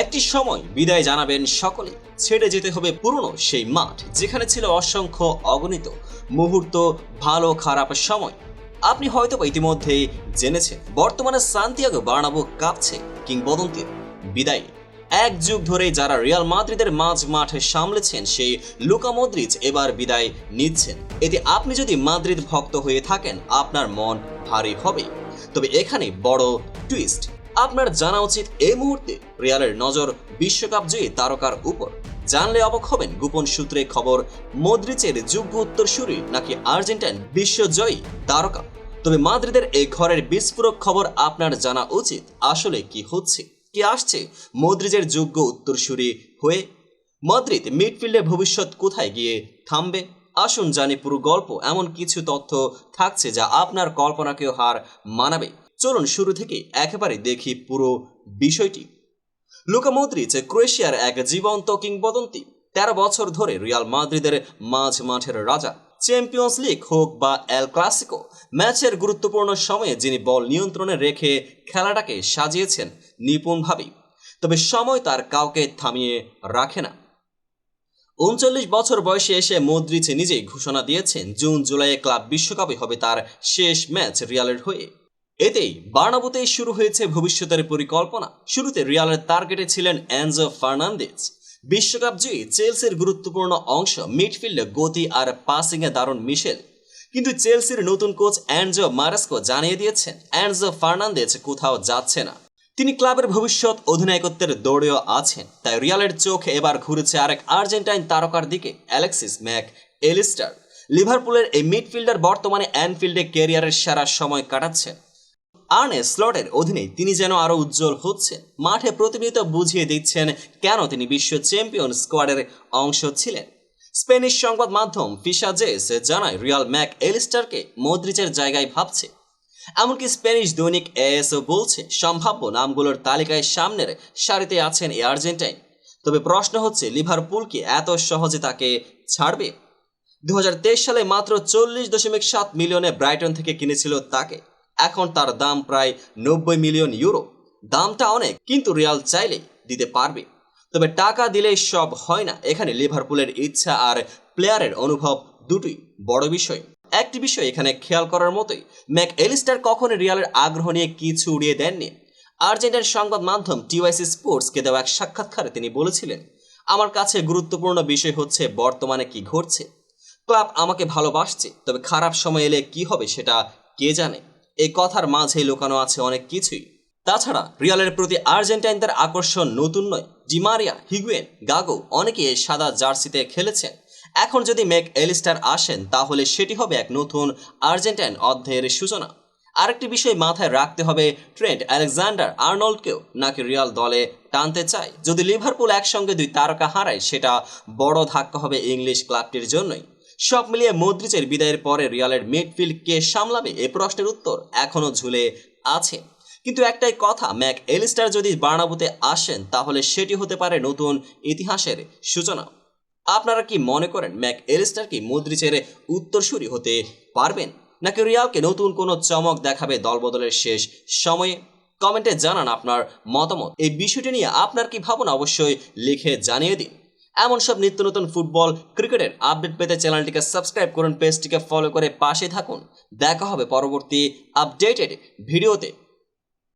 একটি সময় বিদায় জানাবেন সকলে ছেড়ে যেতে হবে পুরনো সেই মাঠ, যেখানে ছিল অসংখ্য অগণিত মুহূর্ত, ভালো খারাপ সময়। আপনি হয়তো ইতিমধ্যে জেনেছেন, বর্তমানে সান্তিয়াগো বার্নাবো কাঁপছে কিংবদন্তির বিদায়। এক যুগ ধরে যারা রিয়াল মাদ্রিদের মাঝ মাঠে সামলেছেন, সেই লুকা মদ্রিচ এবার বিদায় নিচ্ছেন। এতে আপনি যদি মাদ্রিদ ভক্ত হয়ে থাকেন, আপনার মন ভারী হবে। তবে এখানে বড় টুইস্ট। আপনার জানা উচিত এই মুহূর্তে রিয়ালের নজর বিশ্বকাপ জয়ী তারকার উপর। জানলে অবাক হবেন গোপন সূত্রে খবর মদ্রিচের যোগ্য উত্তরসূরি নাকি আর্জেন্টাইন বিশ্বজয়ী তারকা। তবে মাদ্রিদের এই ঘরের বিস্ফোরক খবর আপনার জানা উচিত, আসলে কি হচ্ছে, কি আসছে মদ্রিজের যোগ্য উত্তরসূরি হয়ে? মাদ্রিদ মিডফিল্ডের ভবিষ্যৎ কোথায় গিয়ে থামবে? আসুন জানি পুরো গল্প, এমন কিছু তথ্য থাকছে যা আপনার কল্পনাকেও হার মানাবে। চলুন শুরু থেকে একেবারে দেখি পুরো বিষয়টি। লুকা মদ্রিচ ক্রোয়েশিয়ার এক জীবন্ত কিংবদন্তি, তেরো বছর ধরে রিয়াল মাদ্রিদের মাঝ মাঠের রাজা। চ্যাম্পিয়ন্স লিগ হোক বা এল ক্লাসিকো, ম্যাচের গুরুত্বপূর্ণ সময়ে যিনি বল নিয়ন্ত্রণে রেখে খেলাটাকে সাজিয়েছেন নিপুণভাবেই। তবে সময় তার কাউকে থামিয়ে রাখে না। উনচল্লিশ বছর বয়সে এসে মদ্রিচ নিজেই ঘোষণা দিয়েছেন জুন জুলাইয়ে ক্লাব বিশ্বকাপে হবে তার শেষ ম্যাচ রিয়ালের হয়ে। এতেই বার্নাবুতেই শুরু হয়েছে ভবিষ্যতের পরিকল্পনা। শুরুতে রিয়ালের টার্গেটে ছিলেন অ্যানজো ফার্নান্দেজ। বিশ্বকাপ জয়ী চেলসির গুরুত্বপূর্ণ অংশ মিডফিল্ডে গতি আর পাসিংয়ে দারুণ মিশেল। কিন্তু চেলসির নতুন কোচ অ্যানজো মারাস্কো জানিয়ে দিয়েছেন অ্যানজো ফার্নান্দেজ কোথাও যাচ্ছে না। তিনি ক্লাবের ভবিষ্যৎ অধিনায়কত্বের দৌড়েও আছেন, তাই রিয়ালের চোখ এবার ঘুরেছে আরেক আর্জেন্টাইন তারকার দিকে, অ্যালেক্সিস ম্যাক এলিস্টার লিভারপুলের এই মিডফিল্ডার বর্তমানে অ্যানফিল্ডে ক্যারিয়ারের সেরা সময় কাটাচ্ছেন। আর্নে স্লটের অধীনে তিনি যেন আরও উজ্জ্বল হচ্ছেন। মাঠে প্রতিনিয়ত বুঝিয়ে দিচ্ছেন কেন তিনি বিশ্ব চ্যাম্পিয়ন স্কোয়াডের অংশ ছিলেন। স্পেনিশ সংবাদ মাধ্যম ফিসাজেস জানায়, রিয়াল ম্যাক এলিস্টারকে মদ্রিচের জায়গায় ভাবছে। এমনকি স্প্যানিশ দৈনিক এএসও বলছে, সম্ভাব্য নামগুলোর তালিকায় সামনের সারিতে আছেন এই আর্জেন্টাইন। তবে প্রশ্ন হচ্ছে, লিভারপুল কি এত সহজে তাকে ছাড়বে? দু হাজার তেইশ সালে মাত্র চল্লিশ দশমিক সাত মিলিয়নে ব্রাইটন থেকে কিনেছিল তাকে। এখন তার দাম প্রায় নব্বই মিলিয়ন ইউরো। দামটা অনেক, কিন্তু রিয়াল চাইলেই দিতে পারবে। তবে টাকা দিলেই সব হয় না। এখানে লিভারপুলের ইচ্ছা আর প্লেয়ারের অনুভব দুটোই বড় বিষয়। একটি বিষয় এখানে খেয়াল করার মতোই, ম্যাক এলিস্টার কখনো রিয়ালের আগ্রহ নিয়ে কিছু উড়িয়ে দেননি। আর্জেন্টাইন সংবাদ মাধ্যম টিওয়াইসি স্পোর্টসকে দেওয়া এক সাক্ষাৎকারে তিনি বলেছিলেন, আমার কাছে গুরুত্বপূর্ণ বিষয় হচ্ছে বর্তমানে কি ঘটছে। ক্লাব আমাকে ভালোবাসছে, তবে খারাপ সময় এলে কি হবে সেটা কে জানে? এই কথার মাঝে লুকানো আছে অনেক কিছুই। তাছাড়া রিয়ালের প্রতি আর্জেন্টাইনদের আকর্ষণ নতুন নয়। ডিমারিয়া হিগুয়েন গাগো অনেকে সাদা জার্সিতে খেলেছেন। এখন যদি মেক এলিস্টার আসেন, তাহলে সেটি হবে এক নতুন আর্জেন্টাইন অধ্যায়ের সূচনা। আরেকটি বিষয় মাথায় রাখতে হবে, ট্রেন্ট আলেকজান্ডার আর্নল্ডকেও নাকি রিয়াল দলে টানতে চায়। যদি লিভারপুল একসঙ্গে দুই তারকা হারায়, সেটা বড় ধাক্কা হবে ইংলিশ ক্লাবটির জন্যই। সব মিলিয়ে মদ্রিচের বিদায়ের পরে রিয়ালের মিডফিল্ড কে সামলাবে এ প্রশ্নের উত্তর এখনও ঝুলে আছে। কিন্তু একটাই কথা, ম্যাক এলিস্টার যদি বার্নাবুতে আসেন, তাহলে সেটি হতে পারে নতুন ইতিহাসের সূচনা। আপনারা কি মনে করেন ম্যাক এলিস্টার কি মদ্রিচের উত্তরসূরি হতে পারবেন? নাকি রিয়ালকে নতুন কোনো চমক দেখাবে দলবদলের শেষ সময়ে? কমেন্টে জানান আপনার মতামত। এই বিষয়টি নিয়ে আপনার কি ভাবনা? অবশ্যই লিখে জানিয়ে দিন। এমন সব নিত্য নতুন ফুটবল, ক্রিকেটের আপডেট পেতে চ্যানেলটিকে সাবস্ক্রাইব করুন, পেজটিকে ফলো করে পাশে থাকুন। দেখা হবে পরবর্তী আপডেটেড ভিডিওতে।